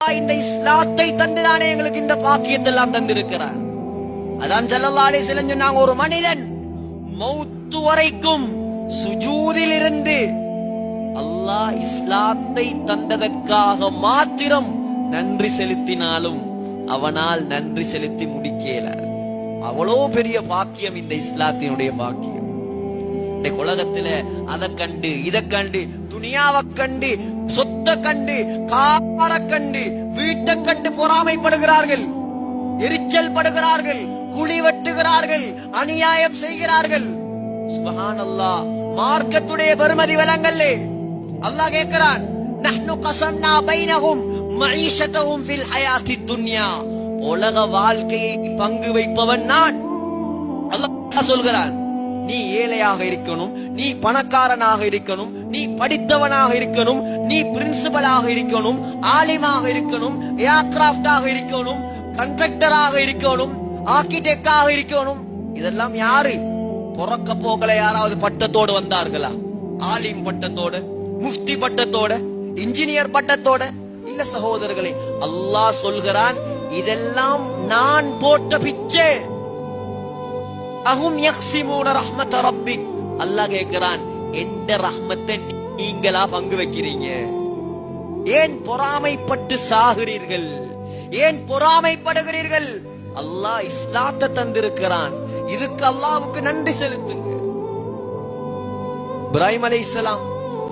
இந்த இஸ்லாத்தை தந்துதானே எங்களுக்கு இந்த பாக்கியத்தை எல்லாம் தந்திருக்கிறார். அதான் செல்லல்லாலே சிலஞ்சு நாங்க ஒரு மனிதன் மௌத்து வரைக்கும் சுஜூதில் இருந்து அல்லாஹ் இஸ்லாத்தை தந்ததற்காக மாத்திரம் நன்றி செலுத்தினாலும் அவனால் நன்றி செலுத்தி முடிக்கல. அவ்வளோ பெரிய பாக்கியம் இந்த இஸ்லாத்தினுடைய பாக்கியம். இன்னைக்கு உலகத்துல அதை கண்டு இதை கண்டு துணியாவை கண்டு சொத்தை கண்டு கார கண்டு வீட்டை கண்டு பொறாமைப்படுகிறார்கள். எரிச்சல் படுகிறார்கள் குழி வெட்டுகிறார்கள் அநியாயம் செய்கிறார்கள். சுபஹான் அல்லாஹ் மார்க்கத்துடைய பெருமதி விலங்கல்லே. அல்லாஹ் கேட்கிறான் நஹ்னு கஸம்னா பைனஹும் மஈஷத்தஹும் ஃபில் ஹயாத்தி துன்யா. உலக வாழ்க்கையை பங்கு வைப்பவன் நான். அல்லாஹ் சொல்கிறான் நீ ஏழையாக இருக்கணும் நீ பணக்காரனாக இருக்கணும் நீ படித்தவனாக இருக்கணும் நீ பிரின்சிபலாக இருக்கணும் ஆலிமாக இருக்கணும் ஏர்கிராப்டாக இருக்கணும் கண்ட்ரக்டராக இருக்கணும் ஆர்கிடெக்டாக இருக்கணும். இதெல்லாம் யாரு? பிறக்க போகல யாராவது பட்டத்தோடு வந்தார்களா? ஆலிம் பட்டத்தோட முஃப்தி பட்டத்தோட இன்ஜினியர் பட்டத்தோட? இல்ல சகோதரர்களே அல்லாஹ் சொல்கிறான் இதெல்லாம் நான் போட்ட பிச்சை. அஹும் யக்ஸிமூன ரஹ்மத ரப்பிக் அல்லாஹ் கேக்குறான் எந்த ரஹ்மத்தை நீங்களா பங்கு வைக்கிறீங்க ஏன் பொறாமைப்பட்டு சாகிறீர்கள் ஏன் பொறாமைப்படுகிறீர்கள் அல்லாஹ் இஸ்லாத்தை தந்திருக்கிறான் இதுக்கு அல்லாவுக்கு நன்றி செலுத்துங்க இப்ராஹிம் அலைஹிஸ்ஸலாம்